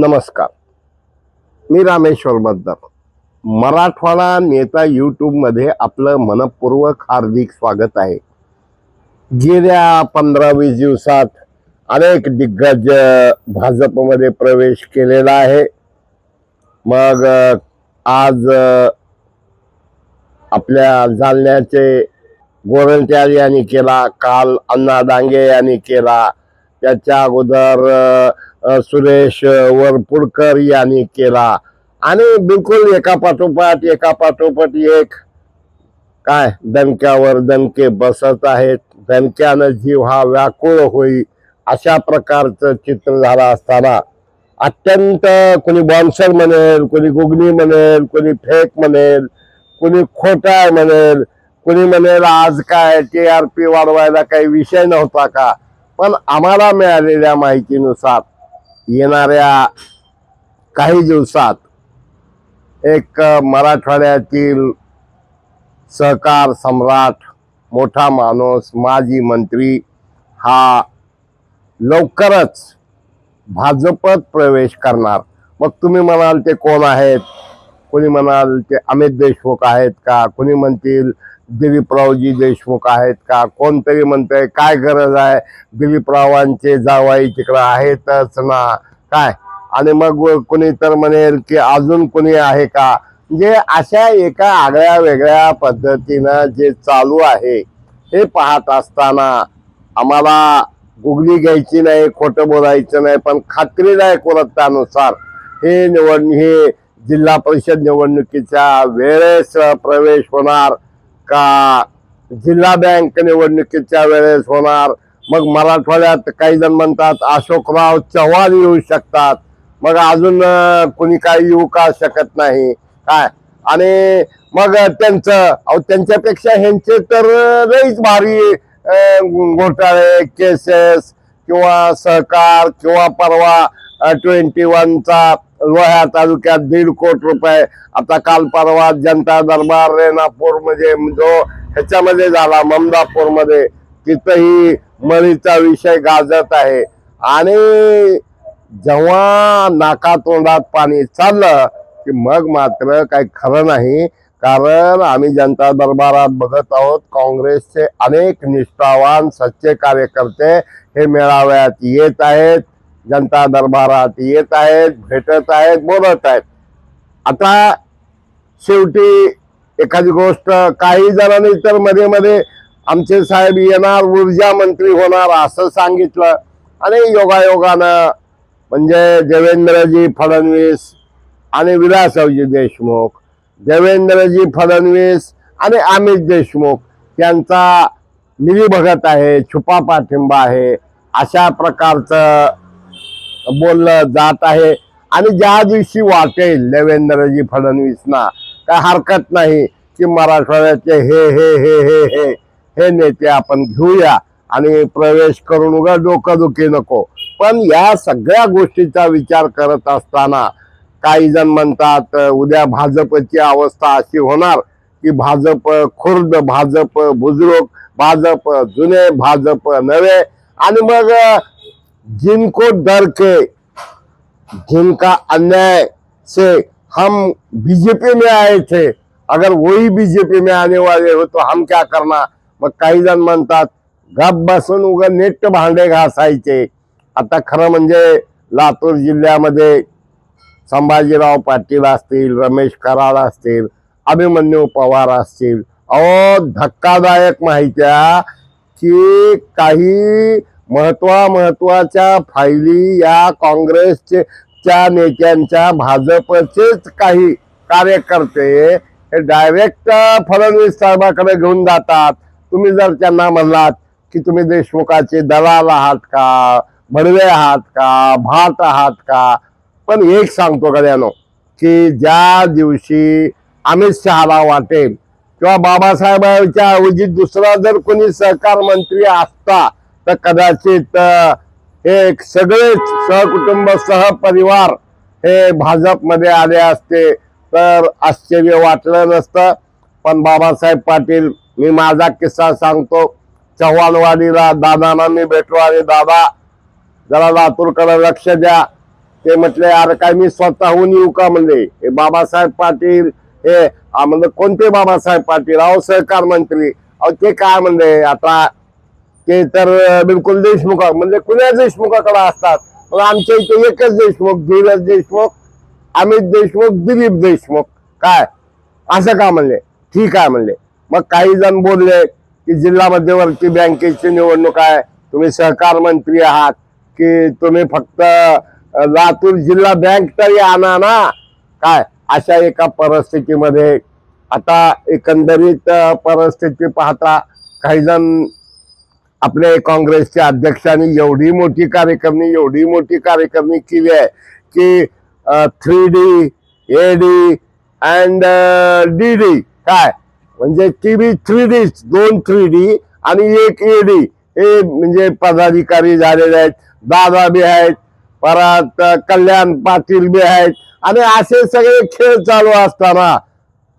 नमस्कार. मी रामेश्वर बद्दर मराठवाडा नेता यूट्यूबमध्ये आपलं मनपूर्वक हार्दिक स्वागत आहे. गेल्या पंधरा वीस दिवसात अनेक दिग्गज भाजपमध्ये प्रवेश केलेला आहे. मग आज आपल्या जालन्याचे गोरंट्याल यांनी केला काल अण्णा डांगे यांनी केला. त्याच्या अगोदर सुरेश वरपुडकर यांनी केला. आणि बिलकुल एका पाठोपाठ एका पाठोपाठ एक काय दणक्यावर दणके बसत आहेत. दणक्यानं जीव हा व्याकुळ होई अशा प्रकारचं चित्र झालं असताना. अत्यंत कोणी बॉन्सर म्हणेल कोणी गुगनी म्हणेल कोणी फेक म्हणेल कोणी खोटा म्हणेल कोणी म्हणेल आज काय टी आर पी वाढवायला काही विषय नव्हता का? पण आम्हाला मिळालेल्या माहितीनुसार येणाऱ्या काही दिवसात एक मराठवाड्यातील सहकार सम्राट मोठा माणूस माजी मंत्री हा लवकरच भाजपत प्रवेश करणार. मग तुम्ही म्हणाल ते कोण आहेत? कोणी म्हणाल ते अमित देशमुख आहेत का? कोणी म्हणतील दिलीपरावजी देशमुख आहेत का? कोणतरी म्हणतंय काय गरज आहे? दिलीपरावांचे जावाई तिकडं आहेतच ना. काय? आणि मग कोणी तर म्हणेल की अजून कोणी आहे का? म्हणजे अशा एका आगळ्या वेगळ्या पद्धतीनं जे चालू आहे हे पाहत असताना आम्हाला गुगली घ्यायची नाही खोटं बोलायचं नाही पण खात्रीदायक वृत्तानुसार हे निवड हे जिल्हा परिषद निवडणुकीच्या वेळेस प्रवेश होणार का? जिल्हा बँक निवडणुकीच्या वेळेस होणार. मग मराठवाड्यात काही जण म्हणतात अशोकराव चव्हाण येऊ शकतात. मग अजून कुणी कोणी काही येऊ का शकत नाही? काय? आणि मग त्यांचं अहो त्यांच्यापेक्षा ह्यांचे तर लईच भारी घोटाळे केसेस किंवा सहकार किंवा परवा ट्वेंटी वनचा लोह्या तालुक्यात दीड कोटी रुपये. आता काल परवा जनता दरबार रेणापूर म्हणजे जो ह्याच्यामध्ये झाला ममदापूरमध्ये तिथंही मळीचा विषय गाजत आहे. आणि जेव्हा नाकातोंडात पाणी चाललं की मग मात्र काही खरं नाही कारण आम्ही जनता दरबारात बघत आहोत काँग्रेसचे अनेक निष्ठावान सच्चे कार्यकर्ते हे मेळाव्यात येत आहेत. जनता दरबारात येत आहेत भेटत आहेत बोलत आहेत. आता शेवटी एखादी गोष्ट काही जणांनी तर मध्ये मध्ये आमचे साहेब येणार ऊर्जा मंत्री होणार असं सांगितलं. आणि योगायोगानं म्हणजे देवेंद्रजी फडणवीस आणि विलासरावजी देशमुख देवेंद्रजी फडणवीस आणि अमित देशमुख यांचा मिलीभगत आहे छुपा पाठिंबा आहे अशा प्रकारचं बोललं जात आहे. आणि ज्या दिवशी वाटेल देवेंद्रजी फडणवीसना काय हरकत नाही की मराठवाड्याचे हे हे हे हे हे हे नेते आपण घेऊया आणि प्रवेश करून उगा डोकंदुखी नको. पण या सगळ्या गोष्टीचा विचार करत असताना काही जण म्हणतात उद्या भाजपची अवस्था अशी होणार की भाजप खुर्द भाजप बुजुर्ग भाजप जुने भाजप नवे. आणि मग जिनको डर के जिनका अन्याय से हम बीजेपी में आए थे अगर वही बीजेपी में आने वाले हो तो हम क्या करना? मग काही जण म्हणतात गप बसून उगा नेट भांडे घासायचे. आता खरं म्हणजे लातूर जिल्ह्यामध्ये संभाजीराव पाटील असतील रमेश कराड असतील अभिमन्यू पवार असतील अहो धक्कादायक माहित्या की काही महत्वा महत्त्वाच्या फायली या काँग्रेसचे च्या नेत्यांच्या भाजपचेच काही कार्यकर्ते हे डायरेक्ट फडणवीस साहेबाकडे घेऊन जातात. तुम्ही जर त्यांना म्हणलात की तुम्ही देशमुखाचे दलाल आहात का भडवे आहात का भात आहात का? पण एक सांगतो गड्यानो की ज्या दिवशी अमित शहाला वाटेल किंवा बाबासाहेबांच्या ऐवजी दुसरा जर कोणी सहकार मंत्री असता तर कदाचित हे सगळेच सहकुटुंब सहपरिवार हे भाजपमध्ये आले असते तर आश्चर्य वाटलं नसतं. पण बाबासाहेब पाटील मी माझा किस्सा सांगतो. चव्हाणवाडीला दादांना मी भेटलो आणि दादा जरा लातूरकडे लक्ष द्या. ते म्हटले अरे काय मी स्वतःहून येऊ का? म्हणले हे बाबासाहेब पाटील हे म्हणजे म्हणलं कोणते बाबासाहेब पाटील? अहो सहकार मंत्री. अहो ते काय म्हणले आता ते तर बिलकुल देशमुख म्हणजे कुण्या देशमुखाकडे असतात? मग आमच्या इथे एकच देशमुख धीरज देशमुख अमित देशमुख दिलीप देशमुख. काय? असं का म्हणले? ठीक आहे म्हणले. मग काही जण बोलले की जिल्हा मध्यवर्ती बँकेची निवडणूक आहे. तुम्ही सहकार मंत्री आहात की तुम्ही फक्त लातूर जिल्हा बँक तरी आणा ना? काय? अशा एका परिस्थितीमध्ये आता एकंदरीत परिस्थिती पाहता काही जण आपले काँग्रेसच्या अध्यक्षांनी एवढी मोठी कार्यक्रमी एवढी मोठी कार्यक्रमी केली आहे की three D A D and D D काय? म्हणजे टी व्ही थ्री डी दोन थ्री डी आणि एक ए डी हे म्हणजे पदाधिकारी झालेले आहेत दादा बी आहेत परत कल्याण पाटील बी आहेत. आणि असे सगळे खेळ चालू असताना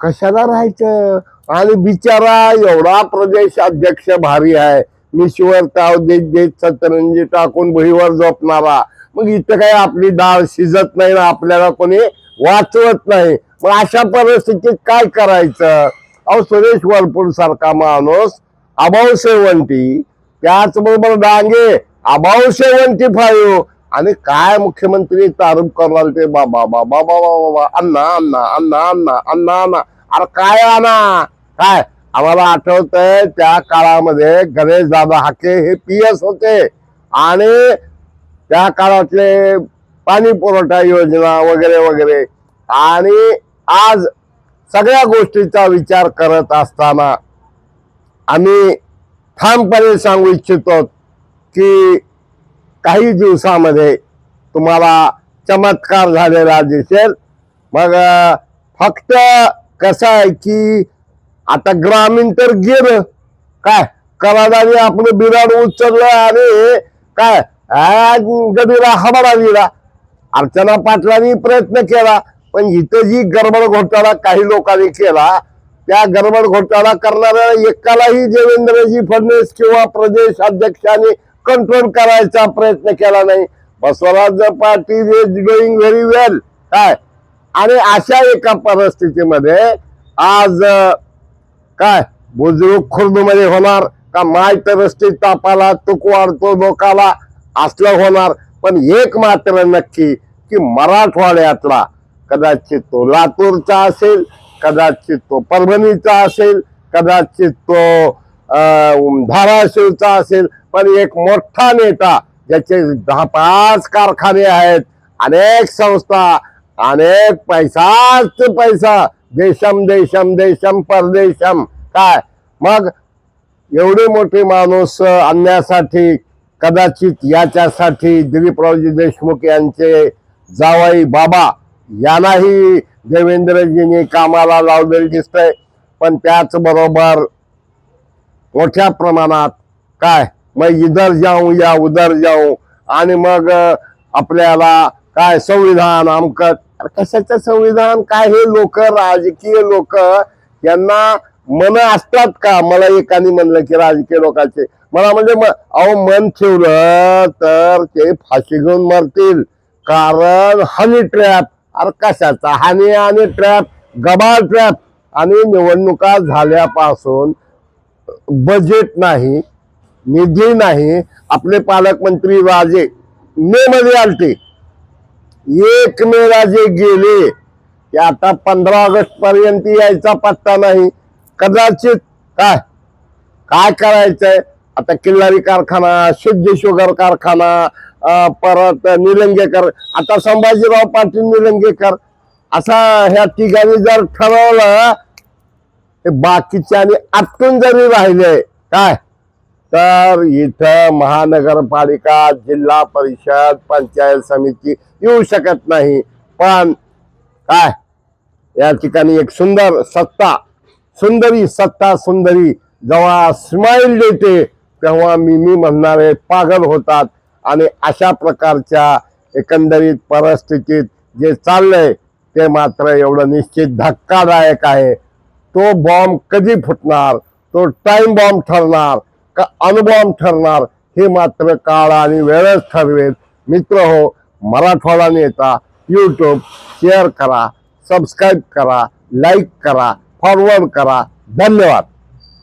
कशाला राहायचं? आणि बिचारा एवढा प्रदेश अध्यक्ष भारी आहे. मिशीवर ताव देत देत सतरंजी टाकून भुईवर झोपणारा. मग इथं काय आपली डाळ शिजत नाही ना आपल्याला कोणी वाचवत नाही. मग अशा परिस्थितीत काय करायचं? अहो सुरेश वरपूर सारखा माणूस अभाव शेवंती त्याचबरोबर डांगे अभाव शेवंती फायो आणि काय मुख्यमंत्री तारूप करणार ते? बाबा बाबा बाबा बाबा अण्णा अण्णा अण्णा अण्णा अण्णा. अण्णा अरे काय आणा काय? आम्हाला आठवतंय त्या काळामध्ये गणेश दादा हाके हे पी एस होते. आणि त्या काळातले पाणी पुरवठा योजना वगैरे वगैरे. आणि आज सगळ्या गोष्टीचा विचार करत असताना आम्ही ठामपणे सांगू इच्छितो की काही दिवसामध्ये तुम्हाला चमत्कार झालेला दिसेल. मग फक्त कसं आहे की आता ग्रामीण तर गेलं. काय? कराडाने आपलं बिराड उचललं आणि काय? गडीला हबाडा दिला. अर्चना पाटलांनी प्रयत्न केला पण इथं जी गडबड घोटाळा काही लोकांनी केला त्या गडबड घोटाळा करणाऱ्या एकालाही देवेंद्रजी फडणवीस किंवा प्रदेश अध्यक्षांनी कंट्रोल करायचा प्रयत्न केला नाही. Basavaraj Patil is doing very well काय? आणि अशा एका परिस्थितीमध्ये आज काय? बुजुर्ग खुर्दमध्ये होणार का माय रस्ते तापाला तुक वाढतो लोकाला असलं होणार? पण एक मात्र नक्की की मराठवाड्यातला कदाचित तो लातूरचा असेल कदाचित तो परभणीचा असेल कदाचित तो धाराशिवचा असेल पण एक मोठा नेता ज्याचे दहा पाच कारखाने आहेत अनेक संस्था अनेक पैसाच पैसा देशम देशम देशम परदेशम. काय? मग एवढे मोठे माणूस आणण्यासाठी कदाचित याच्यासाठी दिलीपरावजी देशमुख यांचे जावाई बाबा यांनाही देवेंद्रजींनी कामाला लावलेलं दिसतंय. पण त्याचबरोबर मोठ्या प्रमाणात काय? मग इधर जाऊ या उधर जाऊ. आणि मग आपल्याला काय? संविधान आमकत कशाचं संविधान? काय हे लोक राजकीय लोक यांना मन असतात का? मला एकाने म्हणलं की राजकीय लोकांचे. मला म्हणजे अहो मन ठेवलं तर ते फाशी घेऊन मरतील. कारण हनी ट्रॅप अरे कशाचा? हानी आणि ट्रॅप गबाळ ट्रॅप आणि निवडणुका झाल्यापासून बजेट नाही निधी नाही. आपले पालकमंत्री राजे मे मध्ये आलते. एक मे जे गेले की आता पंधरा ऑगस्ट पर्यंत यायचा पत्ता नाही. कदाचित काय? काय करायचंय? आता किल्लारी कारखाना शुद्ध शुगर कारखाना परत निलंगेकर. आता संभाजीराव पाटील निलंगेकर. असा ह्या ठिकाणी जर ठरवलं बाकीच्या आणि आटकून जरी राहिले काय? तर इथं महानगरपालिका जिल्हा परिषद पंचायत समिती येऊ शकत नाही. पण काय? या ठिकाणी एक सुंदर सत्ता सुंदरी सत्ता सुंदरी जेव्हा स्माइल देते तेव्हा मी मी म्हणणारे पागल होतात. आणि अशा प्रकारच्या एकंदरीत परिस्थितीत जे चाललंय ते मात्र एवढं निश्चित धक्कादायक आहे. तो बॉम्ब कधी फुटणार? तो टाइम बॉम्ब ठरणार? का अणुबॉम्ब ठरणार हे मात्र काळ आणि वेळच ठरवेल. मित्र हो मराठवाडा नेता यूट्यूब शेअर करा सबस्क्राईब करा लाईक करा फॉरवर्ड करा. धन्यवाद.